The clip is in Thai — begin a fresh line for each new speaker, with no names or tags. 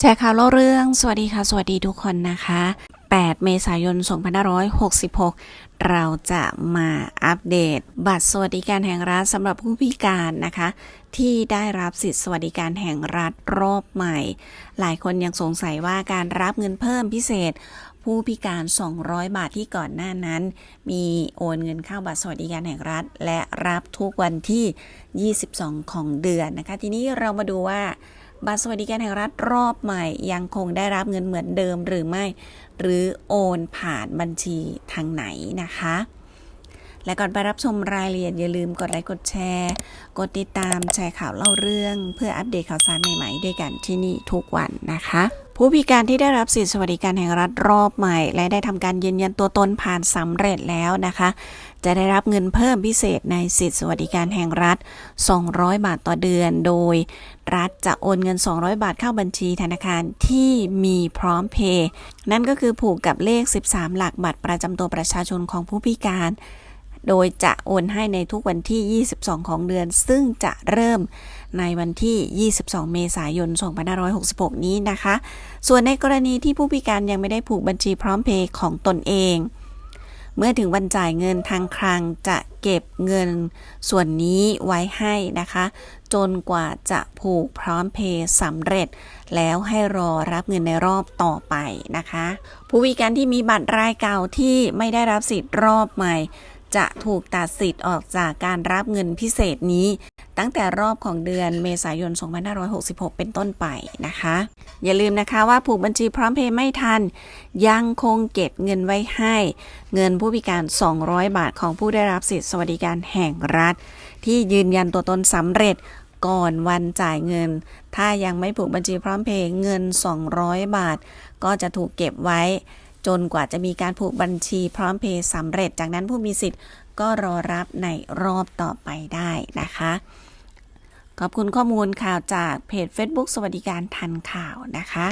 แชร์ข่าวเล่าเรื่อง สวัสดีค่ะ สวัสดีทุกคนนะคะ 8 เมษายน 2566 เราจะมาอัปเดต บัตรสวัสดิการแห่งรัฐสำหรับผู้พิการนะคะ ที่ได้รับสิทธิสวัสดิการแห่งรัฐรอบใหม่ หลายคนยังสงสัยว่าการรับเงินเพิ่มพิเศษผู้พิการ 200 บาทที่ก่อนหน้านั้น มีโอนเงินเข้าบัตรสวัสดิการแห่งรัฐ และรับทุกวันที่ 22 ของเดือนนะคะ ทีนี้เรามาดูว่า บัตรสวัสดิการแห่งรัฐรอบใหม่ยังคงได้รับเงินเหมือนเดิมหรือไม่ หรือโอนผ่านบัญชีทางไหนนะคะ และก่อนไปรับชมรายละเอียดอย่าลืมกดไลค์กดแชร์ กดติดตามแชร์ข่าวเล่าเรื่อง เพื่ออัปเดตข่าวสารใหม่ๆ ด้วยกันที่นี่ทุกวันนะคะ ผู้พิการที่ได้รับสิทธิสวัสดิการแห่งรัฐรอบใหม่ และได้ทำการยืนยันตัวตนผ่านสำเร็จแล้วนะคะ จะได้รับเงินเพิ่มพิเศษในสิทธิสวัสดิการแห่งรัฐ 200 บาทต่อเดือน โดย รัฐจะโอนเงิน 200 บาทเข้าบัญชีธนาคารที่มีพร้อมเพย์นั่นก็คือผูกกับเลข 13 หลักบัตรประจำตัวประชาชนของผู้พิการ โดยจะโอนให้ในทุกวันที่ 22 ของเดือน ซึ่งจะเริ่มในวันที่ 22 เมษายน 2566 นี้นะคะ ส่วนในกรณีที่ผู้พิการยังไม่ได้ผูกบัญชีพร้อมเพย์ของตนเอง เมื่อถึงวันจ่ายเงินทางคลังจะเก็บเงินส่วนนี้ไว้ให้นะคะ จนกว่าจะผูกพร้อมเพย์สำเร็จ แล้วให้รอรับเงินในรอบต่อไปนะคะ ผู้พิการที่มีบัตรรายเก่าที่ไม่ได้รับสิทธิ์รอบใหม่ จะถูกตัดสิทธิ์ออกจากการรับเงินพิเศษนี้ ตั้งแต่รอบของเดือนเมษายน 2566 เป็นต้นไปนะคะ อย่าลืมนะคะว่าผูกบัญชีพร้อมเพย์ไม่ทัน ยังคงเก็บเงินไว้ให้ เงินผู้พิการ 200 บาทของผู้ได้รับสิทธิสวัสดิการแห่งรัฐ ที่ยืนยันตัวตนสำเร็จก่อนวันจ่ายเงิน ถ้ายังไม่ผูกบัญชีพร้อมเพย์เงิน 200 บาท ก็จะถูกเก็บไว้ จนกว่าจะมีการผูกบัญชีพร้อมเพย์สำเร็จ จากนั้นผู้มีสิทธิ์ก็รอรับในรอบต่อไปได้นะคะ ขอบคุณข้อมูลข่าวจากเพจ Facebook สวัสดิการทันข่าวนะคะ